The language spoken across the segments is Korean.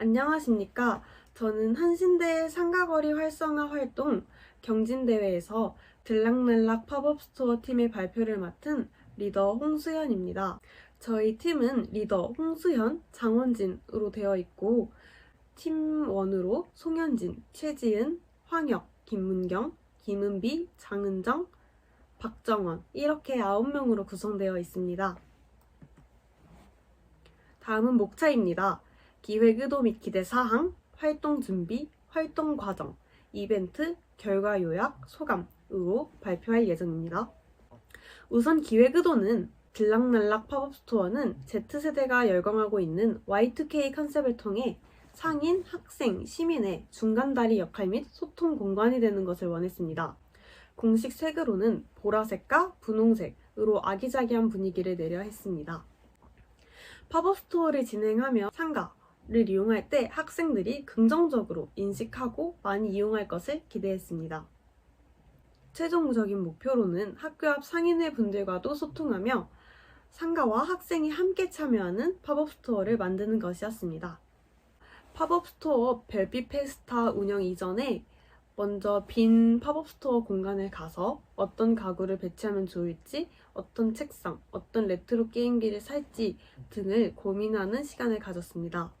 안녕하십니까. 저는 한신대 상가거리 활성화 활동 경진대회에서 들락날락 팝업 스토어 팀의 발표를 맡은 리더 홍수현입니다. 저희 팀은 리더 홍수현, 장원진으로 되어 있고 팀 1으로 송현진, 최지은, 황혁, 김문경, 김은비, 장은정, 박정원 이렇게 9명으로 구성되어 있습니다. 다음은 목차입니다. 기획 의도 및 기대 사항, 활동 준비, 활동 과정, 이벤트, 결과 요약, 소감 으로 발표할 예정입니다. 우선 기획 의도는 들락날락 팝업 스토어는 Z세대가 열광하고 있는 Y2K 컨셉을 통해 상인, 학생, 시민의 중간다리 역할 및 소통 공간이 되는 것을 원했습니다. 공식 색으로는 보라색과 분홍색으로 아기자기한 분위기를 내려 했습니다. 팝업 스토어를 진행하며 상가 를 이용할 때 학생들이 긍정적으로 인식하고 많이 이용할 것을 기대했습니다. 최종적인 목표로는 학교 앞 상인회 분들과도 소통하며 상가와 학생이 함께 참여하는 팝업 스토어를 만드는 것이었습니다. 팝업 스토어 별빛 페스타 운영 이전에 먼저 빈 팝업 스토어 공간에 가서 어떤 가구를 배치하면 좋을지, 어떤 책상, 어떤 레트로 게임기를 살지 등을 고민하는 시간을 가졌습니다.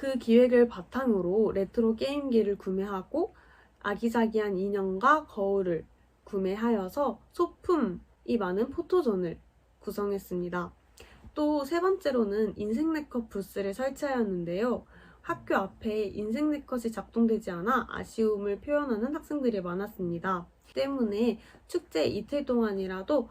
그 기획을 바탕으로 레트로 게임기를 구매하고 아기자기한 인형과 거울을 구매하여서 소품이 많은 포토존을 구성했습니다. 또 세 번째로는 인생 네컷 부스를 설치하였는데요. 학교 앞에 인생 네컷이 작동되지 않아 아쉬움을 표현하는 학생들이 많았습니다. 때문에 축제 이틀 동안이라도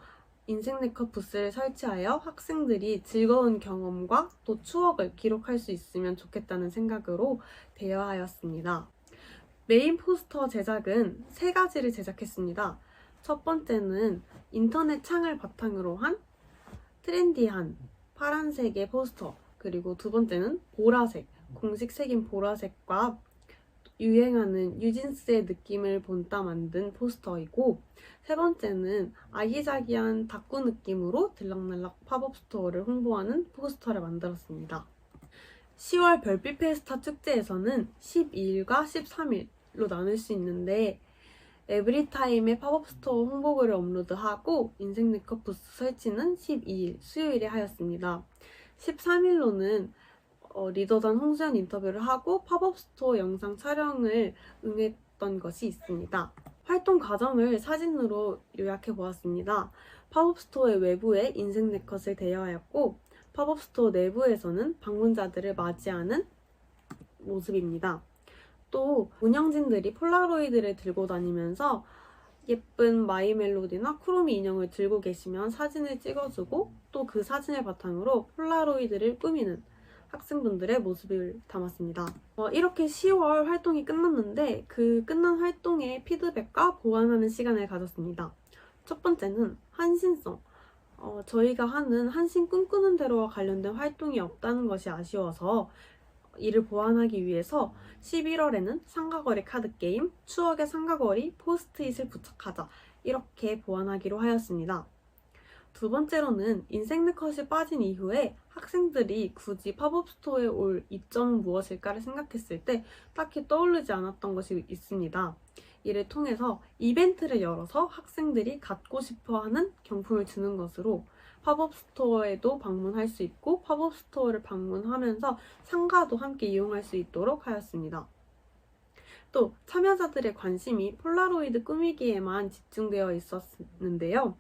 인생 네컷 부스를 설치하여 학생들이 즐거운 경험과 또 추억을 기록할 수 있으면 좋겠다는 생각으로 대여하였습니다. 메인 포스터 제작은 세 가지를 제작했습니다. 첫 번째는 인터넷 창을 바탕으로 한 트렌디한 파란색의 포스터, 그리고 두 번째는 보라색, 공식 색인 보라색과 유행하는 뉴진스의 느낌을 본따 만든 포스터이고 세 번째는 아기자기한 다꾸 느낌으로 들락날락 팝업 스토어를 홍보하는 포스터를 만들었습니다. 10월 별빛 페스타 축제에서는 12일과 13일로 나눌 수 있는데 에브리타임의 팝업 스토어 홍보글을 업로드하고 인생 네컷 부스 설치는 12일 수요일에 하였습니다. 13일로는 어, 리더단 홍수연 인터뷰를 하고 팝업 스토어 영상 촬영을 응했던 것이 있습니다. 활동 과정을 사진으로 요약해 보았습니다. 팝업 스토어의 외부에 인생 네컷을 대여하였고 팝업 스토어 내부에서는 방문자들을 맞이하는 모습입니다. 또 운영진들이 폴라로이드를 들고 다니면서 예쁜 마이 멜로디나 쿠로미 인형을 들고 계시면 사진을 찍어주고 또 그 사진을 바탕으로 폴라로이드를 꾸미는 학생분들의 모습을 담았습니다. 어, 이렇게 10월 활동이 끝났는데 그 끝난 활동의 피드백과 보완하는 시간을 가졌습니다. 첫 번째는 한신성. 어, 저희가 하는 한신 꿈꾸는 대로와 관련된 활동이 없다는 것이 아쉬워서 이를 보완하기 위해서 11월에는 상가거리 카드게임, 추억의 상가거리, 포스트잇을 부착하자 이렇게 보완하기로 하였습니다. 두 번째로는 인생 네컷이 빠진 이후에 학생들이 굳이 팝업 스토어에 올 이점은 무엇일까를 생각했을 때 딱히 떠오르지 않았던 것이 있습니다. 이를 통해서 이벤트를 열어서 학생들이 갖고 싶어 하는 경품을 주는 것으로 팝업 스토어에도 방문할 수 있고 팝업 스토어를 방문하면서 상가도 함께 이용할 수 있도록 하였습니다. 또 참여자들의 관심이 폴라로이드 꾸미기에만 집중되어 있었는데요.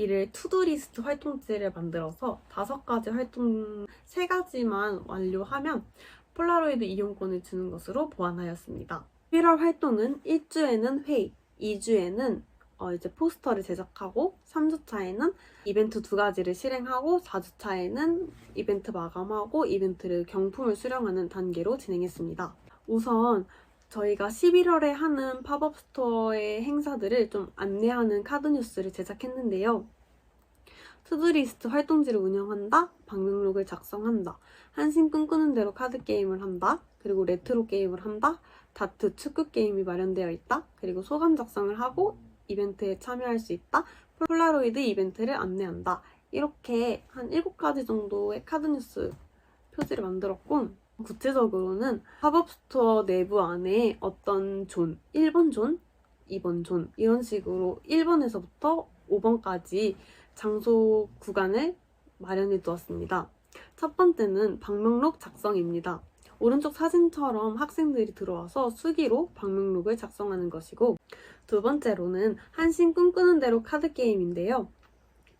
이를 투두리스트 활동지를 만들어서 다섯 가지 활동 세 가지만 완료하면 폴라로이드 이용권을 주는 것으로 보완하였습니다. 1월 활동은 1주에는 회의, 2주에는 어, 이제 포스터를 제작하고 3주차에는 이벤트 두 가지를 실행하고 4주차에는 이벤트 마감하고 이벤트를 경품을 수령하는 단계로 진행했습니다. 우선 저희가 11월에 하는 팝업 스토어의 행사들을 좀 안내하는 카드 뉴스를 제작했는데요. 투두리스트 활동지를 운영한다, 방명록을 작성한다, 한신 꿈꾸는 대로 카드 게임을 한다, 그리고 레트로 게임을 한다, 다트 축구 게임이 마련되어 있다, 그리고 소감 작성을 하고 이벤트에 참여할 수 있다, 폴라로이드 이벤트를 안내한다. 이렇게 한 7가지 정도의 카드 뉴스 표지를 만들었고 구체적으로는 팝업 스토어 내부 안에 어떤 존, 1번 존, 2번 존 이런 식으로 1번에서부터 5번까지 장소 구간을 마련해 두었습니다. 첫 번째는 방명록 작성입니다. 오른쪽 사진처럼 학생들이 들어와서 수기로 방명록을 작성하는 것이고 두 번째로는 한신 꿈꾸는 대로 카드 게임인데요.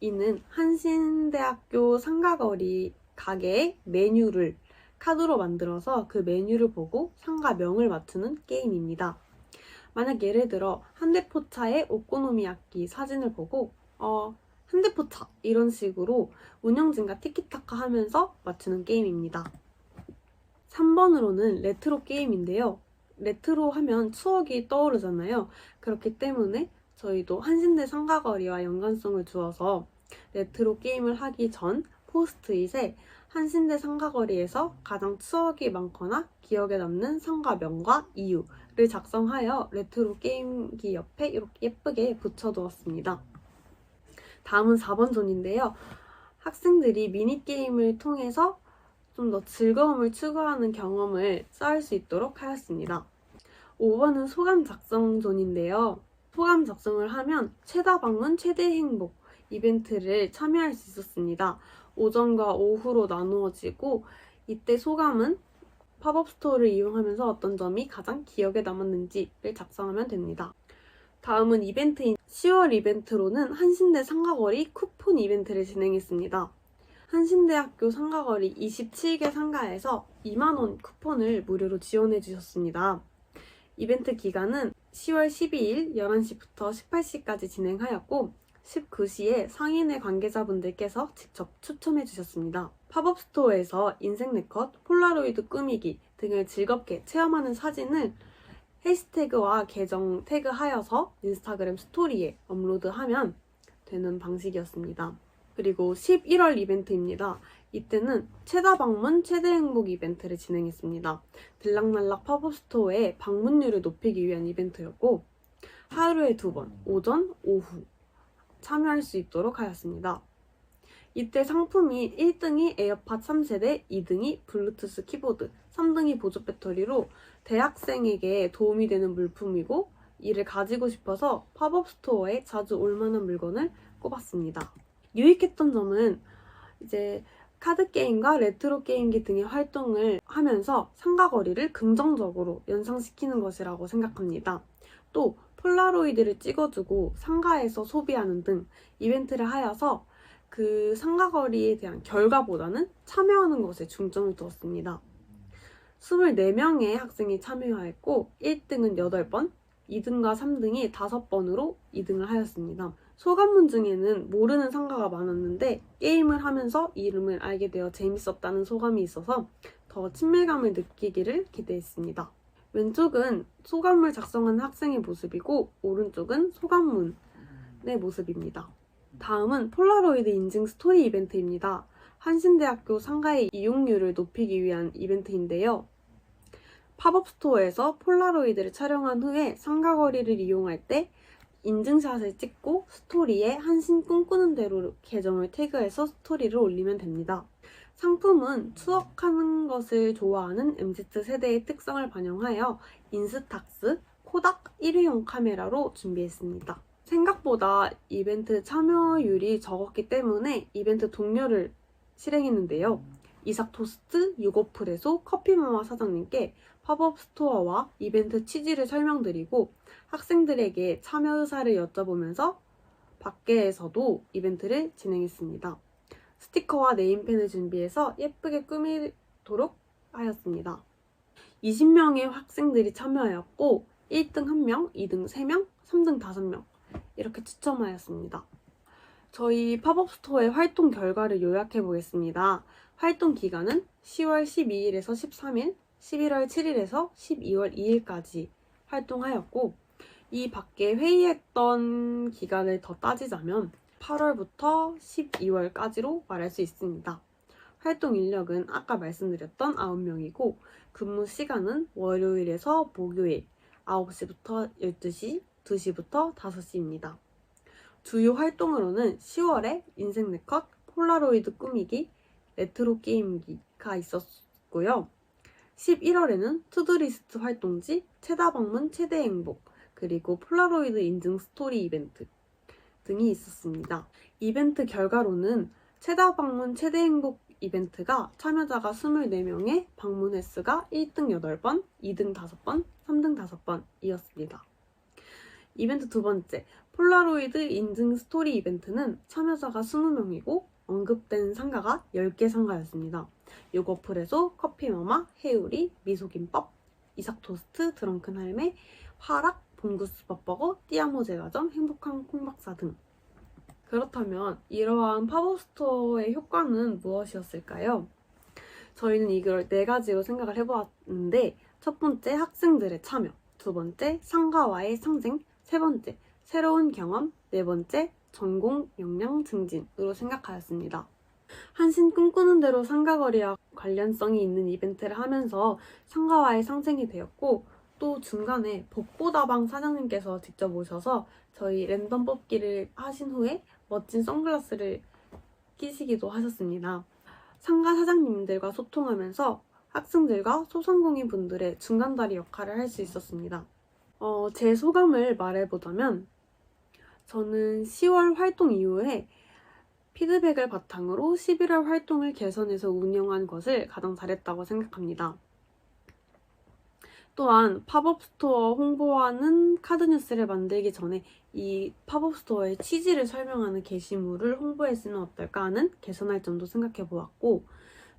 이는 한신대학교 상가거리 가게의 메뉴를 카드로 만들어서 그 메뉴를 보고 상가명을 맞추는 게임입니다. 만약 예를 들어 한대포차의 오코노미야끼 사진을 보고 어 한대포차 이런 식으로 운영진과 티키타카 하면서 맞추는 게임입니다. 3번으로는 레트로 게임인데요. 레트로 하면 추억이 떠오르잖아요. 그렇기 때문에 저희도 한신대 상가거리와 연관성을 주어서 레트로 게임을 하기 전 포스트잇에 한신대 상가거리에서 가장 추억이 많거나 기억에 남는 상가명과 이유를 작성하여 레트로 게임기 옆에 이렇게 예쁘게 붙여두었습니다. 다음은 4번 존인데요. 학생들이 미니게임을 통해서 좀 더 즐거움을 추구하는 경험을 쌓을 수 있도록 하였습니다. 5번은 소감 작성 존인데요. 소감 작성을 하면 최다 방문 최대 행복 이벤트를 참여할 수 있었습니다. 오전과 오후로 나누어지고 이때 소감은 팝업 스토어를 이용하면서 어떤 점이 가장 기억에 남았는지를 작성하면 됩니다. 다음은 이벤트인 10월 이벤트로는 한신대 상가거리 쿠폰 이벤트를 진행했습니다. 한신대학교 상가거리 27개 상가에서 2만원 쿠폰을 무료로 지원해 주셨습니다. 이벤트 기간은 10월 12일 11시부터 18시까지 진행하였고 19시에 상인회 관계자분들께서 직접 추첨해 주셨습니다. 팝업 스토어에서 인생 네컷, 폴라로이드 꾸미기 등을 즐겁게 체험하는 사진을 해시태그와 계정 태그하여서 인스타그램 스토리에 업로드하면 되는 방식이었습니다. 그리고 11월 이벤트입니다. 이때는 최다 방문 최대 행복 이벤트를 진행했습니다. 들락날락 팝업 스토어의 방문율을 높이기 위한 이벤트였고 하루에 두 번, 오전, 오후 참여할 수 있도록 하였습니다. 이때 상품이 1등이 에어팟 3세대, 2등이 블루투스 키보드, 3등이 보조 배터리로 대학생에게 도움이 되는 물품이고 이를 가지고 싶어서 팝업 스토어에 자주 올 만한 물건을 꼽았습니다. 유익했던 점은 이제 카드 게임과 레트로 게임기 등의 활동을 하면서 상가거리를 긍정적으로 연상시키는 것이라고 생각합니다. 또 폴라로이드를 찍어주고 상가에서 소비하는 등 이벤트를 하여서 그 상가거리에 대한 결과보다는 참여하는 것에 중점을 두었습니다. 24명의 학생이 참여하였고 1등은 8번, 2등과 3등이 5번으로 2등을 하였습니다. 소감문 중에는 모르는 상가가 많았는데 게임을 하면서 이름을 알게 되어 재밌었다는 소감이 있어서 더 친밀감을 느끼기를 기대했습니다. 왼쪽은 소감물 작성한 학생의 모습이고 오른쪽은 소감문의 모습입니다. 다음은 폴라로이드 인증 스토리 이벤트입니다. 한신대학교 상가의 이용률을 높이기 위한 이벤트인데요. 팝업 스토어에서 폴라로이드를 촬영한 후에 상가 거리를 이용할 때 인증샷을 찍고 스토리에 한신 꿈꾸는 대로 계정을 태그해서 스토리를 올리면 됩니다. 상품은 추억하는 것을 좋아하는 MZ세대의 특성을 반영하여 인스탁스, 코닥 1회용 카메라로 준비했습니다. 생각보다 이벤트 참여율이 적었기 때문에 이벤트 동료를 실행했는데요. 이삭 토스트 유고프레소 커피마마 사장님께 팝업 스토어와 이벤트 취지를 설명드리고 학생들에게 참여 의사를 여쭤보면서 밖에서도 이벤트를 진행했습니다. 스티커와 네임펜을 준비해서 예쁘게 꾸미도록 하였습니다. 20명의 학생들이 참여하였고 1등 1명, 2등 3명, 3등 5명 이렇게 추첨하였습니다. 저희 팝업 스토어의 활동 결과를 요약해 보겠습니다. 활동 기간은 10월 12일에서 13일, 11월 7일에서 12월 2일까지 활동하였고 이 밖에 회의했던 기간을 더 따지자면 8월부터 12월까지로 말할 수 있습니다. 활동 인력은 아까 말씀드렸던 9명이고 근무 시간은 월요일에서 목요일 9시부터 12시, 2시부터 5시입니다. 주요 활동으로는 10월에 인생 네컷, 폴라로이드 꾸미기, 레트로 게임기가 있었고요. 11월에는 투두리스트 활동지, 최다 방문 최대 행복, 그리고 폴라로이드 인증 스토리 이벤트 등이 있었습니다. 이벤트 결과로는 최다 방문 최대 행복 이벤트가 참여자가 24명에 방문 횟수가 1등 8번, 2등 5번, 3등 5번이었습니다. 이벤트 두 번째, 폴라로이드 인증 스토리 이벤트는 참여자가 20명이고 언급된 상가가 10개 상가였습니다. 요거풀에서 커피마마, 해우리, 미소김밥, 이삭토스트, 드렁큰 할매, 화락, 봉구스 밥버거, 띠아모 제과점, 행복한 콩박사 등. 그렇다면 이러한 팝업 스토어의 효과는 무엇이었을까요? 저희는 이걸 네 가지로 생각을 해보았는데 첫 번째 학생들의 참여, 두 번째 상가와의 상생, 세 번째 새로운 경험, 네 번째 전공 역량 증진으로 생각하였습니다. 한신 꿈꾸는 대로 상가거리와 관련성이 있는 이벤트를 하면서 상가와의 상생이 되었고 또 중간에 복보다방 사장님께서 직접 오셔서 저희 랜덤 뽑기를 하신 후에 멋진 선글라스를 끼시기도 하셨습니다. 상가 사장님들과 소통하면서 학생들과 소상공인 분들의 중간다리 역할을 할 수 있었습니다. 어, 제 소감을 말해보자면 저는 10월 활동 이후에 피드백을 바탕으로 11월 활동을 개선해서 운영한 것을 가장 잘했다고 생각합니다. 또한 팝업 스토어 홍보하는 카드 뉴스를 만들기 전에 이 팝업 스토어의 취지를 설명하는 게시물을 홍보했으면 어떨까 하는 개선할 점도 생각해 보았고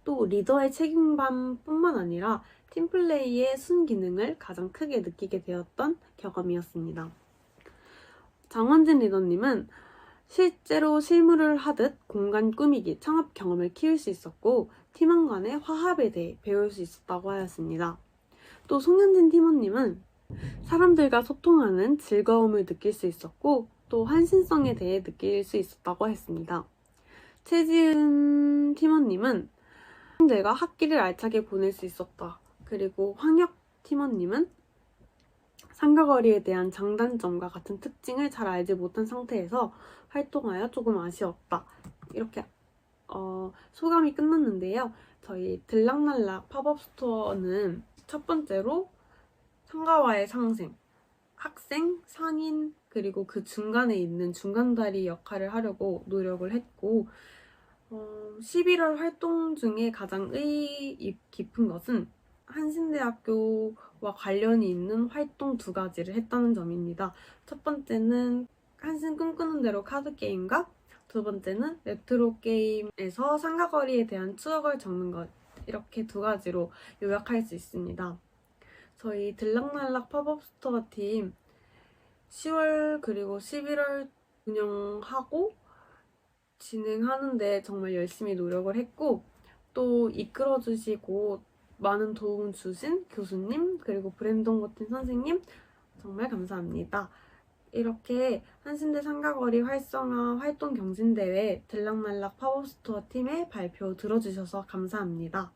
또 리더의 책임감뿐만 아니라 팀플레이의 순기능을 가장 크게 느끼게 되었던 경험이었습니다. 장원진 리더님은 실제로 실무를 하듯 공간 꾸미기, 창업 경험을 키울 수 있었고 팀원 간의 화합에 대해 배울 수 있었다고 하였습니다. 또 송현진 팀원님은 사람들과 소통하는 즐거움을 느낄 수 있었고 또 한신성에 대해 느낄 수 있었다고 했습니다. 최지은 팀원님은 학생들과 학기를 알차게 보낼 수 있었다. 그리고 황혁 팀원님은 상가거리에 대한 장단점과 같은 특징을 잘 알지 못한 상태에서 활동하여 조금 아쉬웠다. 이렇게 어, 소감이 끝났는데요. 저희 들락날락 팝업 스토어는 첫 번째로 상가와의 상생, 학생, 상인, 그리고 그 중간에 있는 중간다리 역할을 하려고 노력을 했고, 어, 11월 활동 중에 가장 의의 깊은 것은 한신대학교와 관련이 있는 활동 두 가지를 했다는 점입니다. 첫 번째는 한신 꿈꾸는 대로 카드 게임과 두 번째는 레트로 게임에서 상가거리에 대한 추억을 적는 것. 이렇게 두 가지로 요약할 수 있습니다. 저희 들락날락 팝업 스토어 팀 10월 그리고 11월 운영하고 진행하는데 정말 열심히 노력을 했고 또 이끌어 주시고 많은 도움 주신 교수님 그리고 브랜드 홍보팀 선생님 정말 감사합니다. 이렇게 한신대 상가거리 활성화 활동 경진대회 들락날락 팝업 스토어 팀의 발표 들어주셔서 감사합니다.